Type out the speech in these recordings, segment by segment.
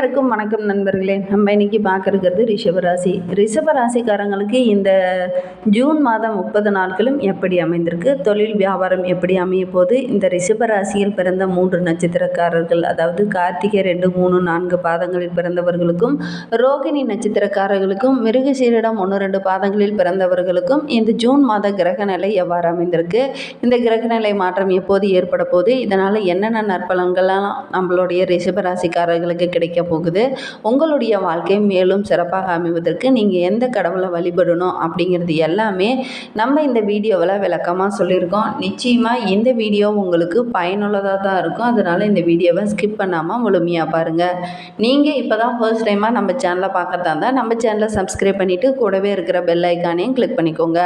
எல்லாருக்கும் வணக்கம் நண்பர்களே. நம்ம இன்னைக்கு பார்க்கறது ரிஷபராசி. ரிஷபராசிக்காரங்களுக்கு இந்த ஜூன் மாதம் முப்பது நாட்களும் எப்படி அமைந்திருக்கு? தொழில் வியாபாரம் எப்படி அமைய போது இந்த ரிஷபராசியில் பிறந்த மூன்று நட்சத்திரக்காரர்கள் அதாவது கார்த்திகை ரெண்டு மூணு நான்கு பாதங்களில் பிறந்தவர்களுக்கும் ரோகிணி நட்சத்திரக்காரர்களுக்கும் மிருகசீரிடம் ஒன்று ரெண்டு பாதங்களில் பிறந்தவர்களுக்கும் இந்த ஜூன் மாத கிரக நிலை எவ்வாறு அமைந்திருக்கு? இந்த கிரக நிலை மாற்றம் எப்போது ஏற்பட போகுது? இதனால் என்னென்ன நற்பலன்கள்லாம் நம்மளுடைய ரிஷபராசிக்காரர்களுக்கு கிடைக்க போகுது. உங்களுடைய வாழ்க்கை மேலும் சிறப்பாக அமைவதற்கு நீங்கள் எந்த கடவுளை வழிபடணும் அப்படிங்கிறது எல்லாமே நம்ம இந்த வீடியோவில் விளக்கமாக சொல்லியிருக்கோம். நிச்சயமாக இந்த வீடியோ உங்களுக்கு பயனுள்ளதாக தான் இருக்கும். அதனால் இந்த வீடியோவை ஸ்கிப் பண்ணாமல் முழுமையாக பாருங்கள் நீங்கள் இப்போ தான் ஃபர்ஸ்ட் டைமாக நம்ம சேனலை பார்க்கறதா இருந்தால் நம்ம சேனலை சப்ஸ்கிரைப் பண்ணிவிட்டு கூடவே இருக்கிற பெல் ஐக்கானையும் கிளிக் பண்ணிக்கோங்க.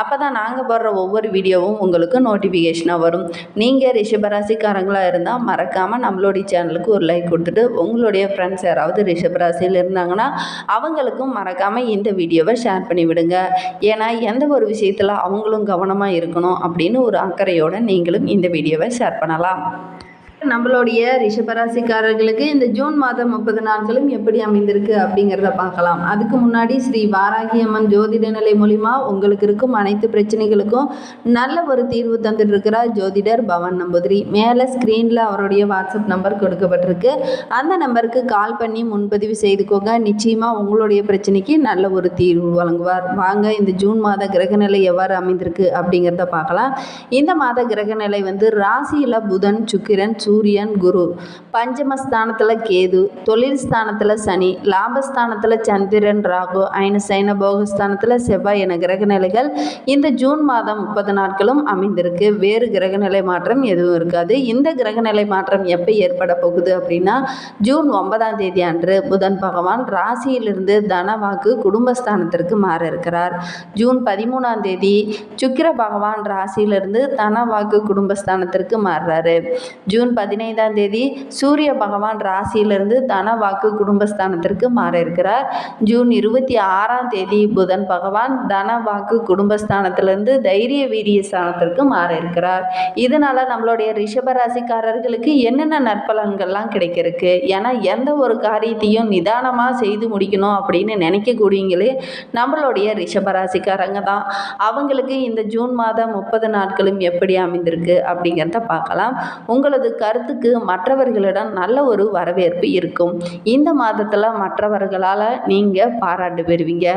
அப்போ தான் நாங்கள் போடுற ஒவ்வொரு வீடியோவும் உங்களுக்கு நோட்டிஃபிகேஷனாக வரும். நீங்கள் ரிஷபராசிக்காரங்களாக இருந்தால் மறக்காமல் நம்மளுடைய சேனலுக்கு ஒரு லைக் கொடுத்துட்டு உங்களுடைய ஃப்ரெண்ட்ஸ் யாராவது ரிஷபராசியில் இருந்தாங்கன்னா அவங்களுக்கும் மறக்காமல் இந்த வீடியோவை ஷேர் பண்ணி விடுங்க. ஏன்னா எந்த ஒரு விஷயத்தில் அவங்களும் கவனமாக இருக்கணும் அப்படின்னு ஒரு அக்கறையோடு நீங்களும் இந்த வீடியோவை ஷேர் பண்ணலாம். நம்மளுடைய ரிஷபராசிக்காரர்களுக்கு இந்த ஜூன் மாதம் முப்பது நாட்களும் எப்படி அமைந்திருக்கு அப்படிங்கிறத பார்க்கலாம். அதுக்கு முன்னாடி ஸ்ரீ வாராகி அம்மன் ஜோதிட நிலை மூலிமா உங்களுக்கு இருக்கும் அனைத்து பிரச்சனைகளுக்கும் நல்ல ஒரு தீர்வு தந்துட்டுருக்கிறார் ஜோதிடர் பவன் நம்பூதிரி. மேலே ஸ்க்ரீனில் அவருடைய வாட்ஸ்அப் நம்பர் கொடுக்கப்பட்டிருக்கு. அந்த நம்பருக்கு கால் பண்ணி முன்பதிவு செய்துக்கோங்க. நிச்சயமாக உங்களுடைய பிரச்சனைக்கு நல்ல ஒரு தீர்வு வழங்குவார். வாங்க இந்த ஜூன் மாத கிரகநிலை எவ்வாறு அமைந்திருக்கு அப்படிங்கிறத பார்க்கலாம். இந்த மாத கிரகநிலை வந்து ராசியில் புதன் சுக்கிரன் சூரியன் குரு. பஞ்சமஸ்தானத்தில் கேது தொழில் ஸ்தானத்தில் சனி லாபஸ்தானத்தில் சந்திரன் ராகு ஐன சைன போகஸ்தானத்தில் செவ்வாய் என கிரகநிலைகள் இந்த ஜூன் மாதம் முப்பது நாட்களும் அமைந்திருக்கு. வேறு கிரகநிலை மாற்றம் எதுவும் இருக்காது. இந்த கிரகநிலை மாற்றம் எப்போ ஏற்பட போகுது அப்படின்னா ஜூன் ஒன்பதாம் தேதி அன்று புதன் பகவான் ராசியிலிருந்து தனவாக்கு குடும்பஸ்தானத்திற்கு மாற இருக்கிறார். ஜூன் பதிமூணாம் தேதி சுக்கிர பகவான் ராசியிலிருந்து தனவாக்கு குடும்பஸ்தானத்திற்கு மாறுறாரு. ஜூன் பதினைந்தாம் தேதி சூரிய பகவான் ராசியிலிருந்து தன வாக்கு குடும்பஸ்தானத்திற்கு மாற இருக்கிறார் ஜூன் இருபத்தி ஆறாம் தேதி புதன் பகவான் தன வாக்கு குடும்பஸ்தானத்திலிருந்து தைரிய வீரிய ஸ்தானத்திற்கு மாற இருக்கிறார் இதனால நம்மளுடைய ரிஷபராசிக்காரர்களுக்கு என்னென்ன நற்பலன்கள்லாம் கிடைக்கிறதுக்கு? ஏன்னா எந்த ஒரு காரியத்தையும் நிதானமாக செய்து முடிக்கணும் அப்படின்னு நினைக்கக்கூடியங்களே நம்மளுடைய ரிஷபராசிக்காரங்க தான். அவங்களுக்கு இந்த ஜூன் மாதம் முப்பது நாட்களும் எப்படி அமைந்திருக்கு அப்படிங்கிறத பார்க்கலாம். உங்களது கருத்துக்கு மற்றவர்களிடம் நல்ல ஒரு வரவேற்பு இருக்கும். இந்த மாதத்தில் மற்றவர்களால் நீங்கள் பாராட்டு பெறுவீங்க.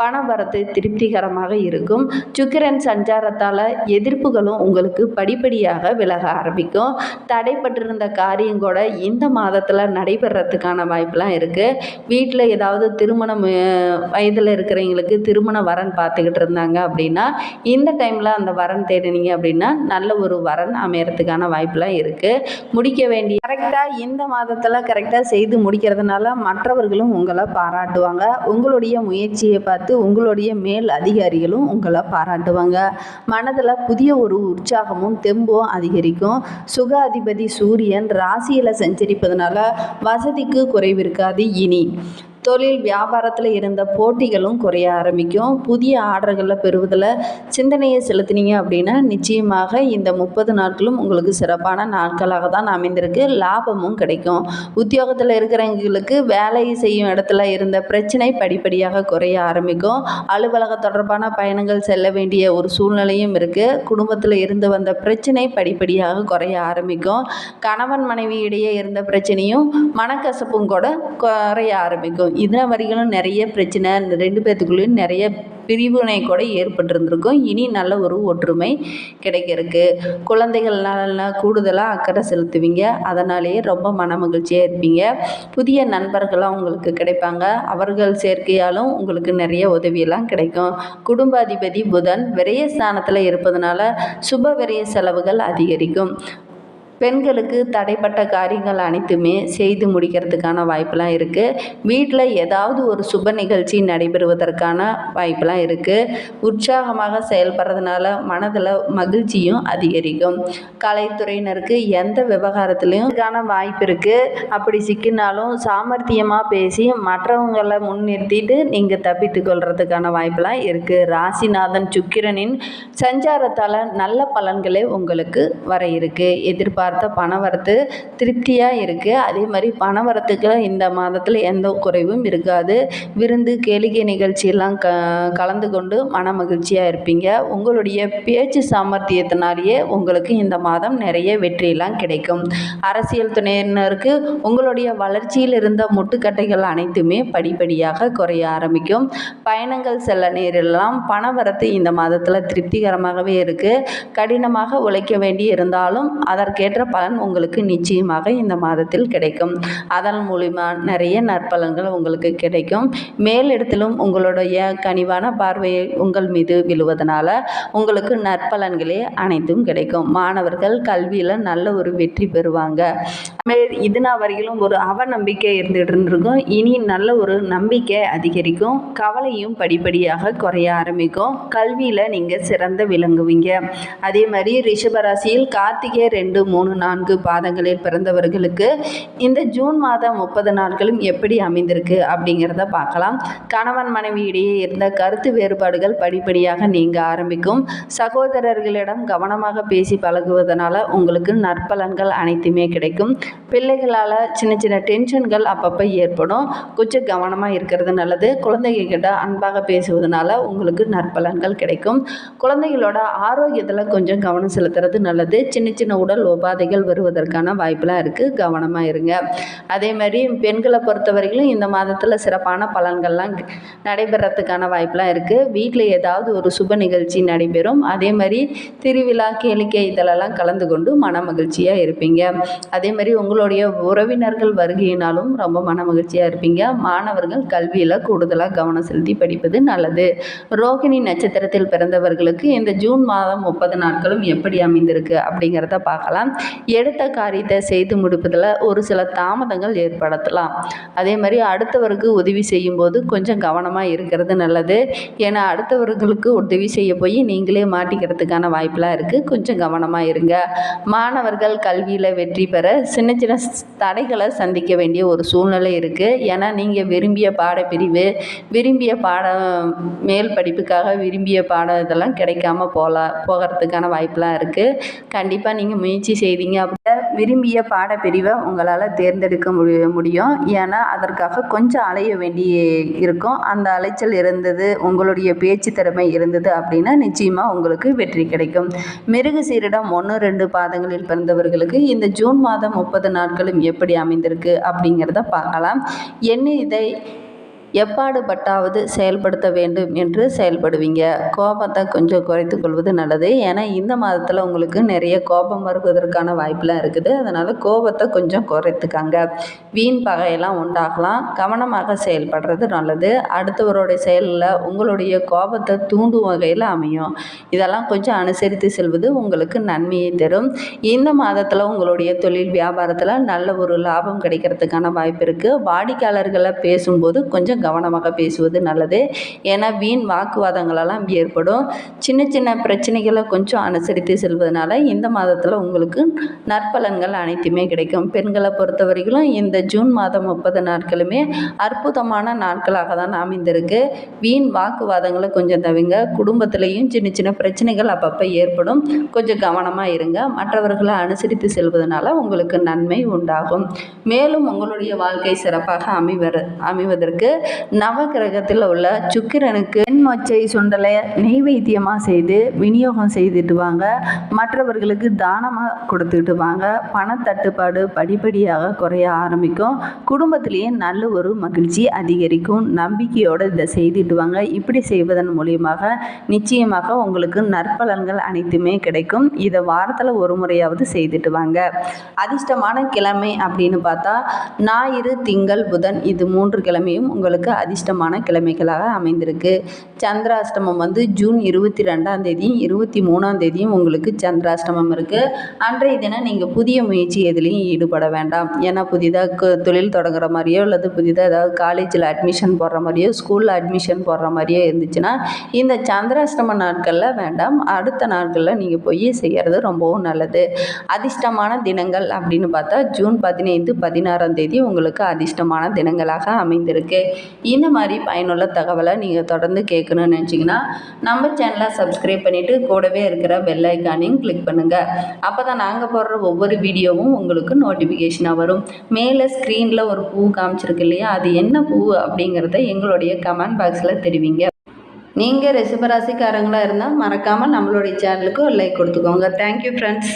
பண வரத்து திருப்திகரமாக இருக்கும். சுக்கிரன் சஞ்சாரத்தால் எதிர்ப்புகளும் உங்களுக்கு படிப்படியாக விலக ஆரம்பிக்கும். தடைப்பட்டிருந்த காரியம் கூட இந்த மாதத்தில் நடைபெறத்துக்கான வாய்ப்பெலாம் இருக்குது வீட்டில் ஏதாவது திருமணம் வயதில் இருக்கிறவங்களுக்கு திருமண வரன் பார்த்துக்கிட்டு இருந்தாங்க அப்படின்னா இந்த டைமில் அந்த வரன் தேடினீங்க அப்படின்னா நல்ல ஒரு வரன் அமையறதுக்கான வாய்ப்பெலாம் இருக்குது முடிக்க வேண்டிய கரெக்டாக இந்த மாதத்தில் கரெக்டாக செய்து முடிக்கிறதுனால மற்றவர்களும் உங்களை பாராட்டுவாங்க. உங்களுடைய முயற்சியை பார்த்து உங்களுடைய மேல் அதிகாரிகளும் உங்களை பாராட்டுவாங்க. மனதில் புதிய ஒரு உற்சாகமும் தெம்பும் அதிகரிக்கும். சுக அதிபதி சூரியன் ராசியில் சஞ்சரிப்பதனால வசதிக்கு குறைவு இருக்காது இனி. தொழில் வியாபாரத்தில் இருந்த போட்டிகளும் குறைய ஆரம்பிக்கும். புதிய ஆர்டர்களை பெறுவதில் சிந்தனையை செலுத்தினீங்க அப்படின்னா நிச்சயமாக இந்த முப்பது நாட்களும் உங்களுக்கு சிறப்பான நாட்களாக தான் அமைந்திருக்கு. லாபமும் கிடைக்கும். உத்தியோகத்தில் இருக்கிறவங்களுக்கு வேலை செய்யும் இடத்துல இருந்த பிரச்சனை படிப்படியாக குறைய ஆரம்பிக்கும். அலுவலக தொடர்பான பயணங்கள் செல்ல வேண்டிய ஒரு சூழ்நிலையும் இருக்குது குடும்பத்தில் இருந்து வந்த பிரச்சனை படிப்படியாக குறைய ஆரம்பிக்கும். கணவன் மனைவி இடையே இருந்த பிரச்சனையும் மனக்கசப்பும் கூட குறைய ஆரம்பிக்கும். இதன வரைக்கும் நிறைய பிரச்சனை ரெண்டு பேர்த்துக்குள்ளேயும் நிறைய பிரிவினை கூட ஏற்பட்டிருந்திருக்கும். இனி நல்ல ஒரு ஒற்றுமை கிடைக்கிறதுக்கு. குழந்தைகள்னால கூடுதலாக அக்கறை செலுத்துவீங்க. அதனாலேயே ரொம்ப மன மகிழ்ச்சியாக இருப்பீங்க. புதிய நண்பர்களாக உங்களுக்கு கிடைப்பாங்க. அவர்கள் சேர்க்கையாலும் உங்களுக்கு நிறைய உதவியெல்லாம் கிடைக்கும். குடும்பாதிபதி புதன் விரயஸ்தானத்தில் இருப்பதனால சுப விரய செலவுகள் அதிகரிக்கும். பெண்களுக்கு தடைப்பட்ட காரியங்கள் அனைத்துமே செய்து முடிக்கிறதுக்கான வாய்ப்பெலாம் இருக்குது வீட்டில் ஏதாவது ஒரு சுப நிகழ்ச்சி நடைபெறுவதற்கான வாய்ப்பெலாம் இருக்குது உற்சாகமாக செயல்படுறதுனால மனதில் மகிழ்ச்சியும் அதிகரிக்கும். கலைத்துறையினருக்கு எந்த விவகாரத்துலேயும் இதுக்கான வாய்ப்பு இருக்குது அப்படி சிக்கினாலும் சாமர்த்தியமாக பேசி மற்றவங்களை முன்னிறுத்திட்டு நீங்கள் தப்பித்து கொள்றதுக்கான வாய்ப்பெலாம் இருக்குது ராசிநாதன் சுக்கிரனின் சஞ்சாரத்தால் நல்ல பலன்களே உங்களுக்கு வர இருக்குது எதிர்பார்ப்பு பார்த்த பணவரத்து திருப்தியாக இருக்குது அதே மாதிரி பணவரத்துக்கு இந்த மாதத்தில் எந்த குறைவும் இருக்காது. விருந்து கேளிக்கை நிகழ்ச்சியெல்லாம் க கலந்து கொண்டு மன மகிழ்ச்சியாக இருப்பீங்க. உங்களுடைய பேச்சு சாமர்த்தியத்தினாலேயே உங்களுக்கு இந்த மாதம் நிறைய வெற்றியெல்லாம் கிடைக்கும். அரசியல் துணையினருக்கு உங்களுடைய வளர்ச்சியில் இருந்த முட்டுக்கட்டைகள் அனைத்துமே படிப்படியாக குறைய ஆரம்பிக்கும். பயணங்கள் செல்ல நேரெல்லாம் பணவரத்து இந்த மாதத்தில் திருப்திகரமாகவே இருக்குது கடினமாக உழைக்க வேண்டி இருந்தாலும் அதற்கேற்ற பலன் உங்களுக்கு நிச்சயமாக இந்த மாதத்தில் கிடைக்கும். அதன் மூலிமா நிறைய நற்பலன்கள் உங்களுக்கு கிடைக்கும். மேலிடத்திலும் உங்களுடைய கனிவான பார்வையை உங்கள் மீது விழுவதனால உங்களுக்கு நற்பலன்களே அனைத்தும் கிடைக்கும். மாணவர்கள் கல்வியில் நல்ல ஒரு வெற்றி பெறுவாங்க. மே இது நான் வரையிலும் ஒரு அவநம்பிக்கை இருந்துகிட்டு இருந்திருக்கும் இனி நல்ல ஒரு நம்பிக்கை அதிகரிக்கும். கவலையும் படிப்படியாக குறைய ஆரம்பிக்கும். கல்வியில் நீங்கள் சிறந்த விளங்குவீங்க. அதே மாதிரி ரிஷபராசியில் கார்த்திகை ரெண்டு மூணு நான்கு பாதங்களில் பிறந்தவர்களுக்கு இந்த ஜூன் மாதம் முப்பது நாட்களும் எப்படி அமைந்திருக்கு அப்படிங்கிறத பார்க்கலாம். கணவன் மனைவி இடையே இருந்த கருத்து வேறுபாடுகள் படிப்படியாக நீங்க ஆரம்பிக்கும். சகோதரர்களிடம் கவனமாக பேசி பழகுவதனால உங்களுக்கு நற்பலன்கள் அனைத்துமே கிடைக்கும். பிள்ளைகளால் சின்ன சின்ன டென்ஷன்கள் அப்பப்போ ஏற்படும். கொஞ்சம் கவனமாக இருக்கிறது நல்லது. குழந்தைகிட்ட அன்பாக பேசுவதனால உங்களுக்கு நற்பலன்கள் கிடைக்கும். குழந்தைகளோட ஆரோக்கியத்தில் கொஞ்சம் கவனம் செலுத்துறது நல்லது. சின்ன சின்ன உடல் உபாதைகள் வருவதற்கான வாய்ப்பெலாம் இருக்குது கவனமாக இருங்க. அதே மாதிரி பெண்களை பொறுத்தவரையிலும் இந்த மாதத்தில் சிறப்பான பலன்கள்லாம் நடைபெறத்துக்கான வாய்ப்பெலாம் இருக்குது வீட்டில் ஏதாவது ஒரு சுப நிகழ்ச்சி நடைபெறும். அதே மாதிரி திருவிழா கேளிக்கை இதிலெல்லாம் கலந்து கொண்டு மன மகிழ்ச்சியாக இருப்பீங்க. அதே மாதிரி உங்களுடைய உறவினர்கள் வருகையினாலும் ரொம்ப மன மகிழ்ச்சியாக இருப்பீங்க. மாணவர்கள் கல்வியில் கூடுதலாக கவனம் செலுத்தி படிப்பது நல்லது. ரோகிணி நட்சத்திரத்தில் பிறந்தவர்களுக்கு இந்த ஜூன் மாதம் முப்பது நாட்களும் எப்படி அமைந்திருக்கு அப்படிங்கிறத பார்க்கலாம். எடுத்த காரியத்தை செய்து முடிப்பதில் ஒரு சில தாமதங்கள் ஏற்படுத்தலாம் அதே மாதிரி அடுத்தவருக்கு உதவி செய்யும்போது கொஞ்சம் கவனமாக இருக்கிறது நல்லது. ஏன்னா அடுத்தவர்களுக்கு உதவி செய்ய போய் நீங்களே மாட்டிக்கிறதுக்கான வாய்ப்பெலாம் இருக்குது கொஞ்சம் கவனமாக இருங்க. மாணவர்கள் கல்வியில் வெற்றி பெற சின்ன சின்ன தடைகளை சந்திக்க வேண்டிய ஒரு சூழ்நிலை இருக்குது ஏன்னா நீங்கள் விரும்பிய பாடப்பிரிவு விரும்பிய பாட மேல் படிப்புக்காக விரும்பிய பாடம் இதெல்லாம் கிடைக்காம போகலாம் போகிறதுக்கான வாய்ப்பெலாம் இருக்குது கண்டிப்பாக நீங்கள் முயற்சி செய்வீங்க. அப்படின்னா விரும்பிய பாடப்பிரிவை உங்களால் தேர்ந்தெடுக்க முடிய முடியும். ஏன்னா அதற்காக கொஞ்சம் அலைய வேண்டி இருக்கும். அந்த அலைச்சல் இருந்தது உங்களுடைய பேச்சு திறமை இருந்தது அப்படின்னா நிச்சயமாக உங்களுக்கு வெற்றி கிடைக்கும். மிருக சீரிடம் ஒன்று ரெண்டு பாதங்களில் பிறந்தவர்களுக்கு இந்த ஜூன் மாதம் முப்பது நாட்களும் எப்படி அமைந்திருக்கு அப்படிங்கிறத பார்க்கலாம். என்ன இதை எப்பாடுபட்டாவது செயல்படுத்த வேண்டும் என்று செயல்படுவீங்க. கோபத்தை கொஞ்சம் குறைத்து கொள்வது நல்லது. ஏன்னா இந்த மாதத்தில் உங்களுக்கு நிறைய கோபம் வருவதற்கான வாய்ப்பெலாம் இருக்குது. அதனால் கோபத்தை கொஞ்சம் குறைத்துக்காங்க. வீண் பகையெல்லாம் உண்டாகலாம். கவனமாக செயல்படுறது நல்லது. அடுத்தவருடைய செயலில் உங்களுடைய கோபத்தை தூண்டும் வகையில் அமையும். இதெல்லாம் கொஞ்சம் அனுசரித்து செல்வது உங்களுக்கு நன்மையை தரும். இந்த மாதத்தில் உங்களுடைய தொழில் வியாபாரத்தில் நல்ல ஒரு லாபம் கிடைக்கிறதுக்கான வாய்ப்பு இருக்குது வாடிக்கையாளர்களை பேசும்போது கொஞ்சம் கவனமாக பேசுவது நல்லது. ஏன்னா வீண் வாக்குவாதங்களெல்லாம் ஏற்படும். சின்ன சின்ன பிரச்சனைகளை கொஞ்சம் அனுசரித்து செல்வதனால இந்த மாதத்தில் உங்களுக்கு நற்பலன்கள் அனைத்துமே கிடைக்கும். பெண்களை பொறுத்தவரையிலும் இந்த ஜூன் மாதம் முப்பது நாட்களுமே அற்புதமான நாட்களாக தான் அமைந்திருக்கு. வீண் வாக்குவாதங்களை கொஞ்சம் தவிங்க குடும்பத்திலையும் சின்ன சின்ன பிரச்சனைகள் அப்பப்போ ஏற்படும். கொஞ்சம் கவனமாக இருங்க. மற்றவர்களை அனுசரித்து செல்வதனால உங்களுக்கு நன்மை உண்டாகும். மேலும் உங்களுடைய வாழ்க்கை சிறப்பாக அமைவர் அமைவதற்கு நவகிரகத்தில் உள்ள சுக்கிரனுக்கு மொச்சை சுண்டலை நெய்வேத்தியமாக செய்து விநியோகம் செய்துட்டு வாங்க. மற்றவர்களுக்கு தானமாக கொடுத்துட்டு வாங்க. பணத்தட்டுப்பாடு படிப்படியாக குறைய ஆரம்பிக்கும். குடும்பத்திலேயே நல்ல ஒரு மகிழ்ச்சி அதிகரிக்கும். நம்பிக்கையோடு இதை செய்துட்டு வாங்க. இப்படி செய்வதன் மூலியமாக நிச்சயமாக உங்களுக்கு நற்பலன்கள் அனைத்துமே கிடைக்கும். இதை வாரத்தில் ஒரு முறையாவது செய்துட்டு வாங்க. அதிர்ஷ்டமான கிழமை அப்படின்னு பார்த்தா ஞாயிறு திங்கள் புதன் இது மூன்று கிழமையும் உங்களுக்கு அதிர்ஷ்டமான கிழமைகளாக அமைந்திருக்கு. சந்திராஷ்டமம் வந்து ஜூன் இருபத்தி ரெண்டாம் தேதியும் இருபத்தி மூணாம் தேதியும் உங்களுக்கு சந்திராஷ்டமம் இருக்குது அன்றைய தினம் நீங்கள் புதிய முயற்சி எதுலேயும் ஈடுபட வேண்டாம். ஏன்னா புதிதாக தொழில் தொடங்குற மாதிரியோ அல்லது புதிதாக ஏதாவது காலேஜில் அட்மிஷன் போடுற மாதிரியோ ஸ்கூலில் அட்மிஷன் போடுற மாதிரியோ இருந்துச்சுன்னா இந்த சந்திராஷ்டம நாட்களில் வேண்டாம். அடுத்த நாட்களில் நீங்கள் போய் செய்கிறது ரொம்பவும் நல்லது. அதிர்ஷ்டமான தினங்கள் அப்படின்னு பார்த்தா ஜூன் பதினைந்து பதினாறாம் தேதி உங்களுக்கு அதிர்ஷ்டமான தினங்களாக அமைந்திருக்கு. இந்த மாதிரி பயனுள்ள தகவலை நீங்கள் தொடர்ந்து கேட்கணும்னு நினச்சிங்கன்னா நம்ம சேனலை சப்ஸ்கிரைப் பண்ணிவிட்டு கூடவே இருக்கிற பெல் ஐக்கானையும் கிளிக் பண்ணுங்கள் அப்போ தான் நாங்கள் போடுற ஒவ்வொரு வீடியோவும் உங்களுக்கு நோட்டிஃபிகேஷனாக வரும். மேலே ஸ்க்ரீனில் ஒரு பூ காமிச்சிருக்கு இல்லையா? அது என்ன பூ அப்படிங்கிறத எங்களுடைய கமெண்ட் பாக்ஸில் தெரிவிங்க. நீங்கள் ரிஷபராசிக்காரங்களாக இருந்தால் மறக்காமல் நம்மளுடைய சேனலுக்கு ஒரு லைக் கொடுத்துக்கோங்க. Thank you friends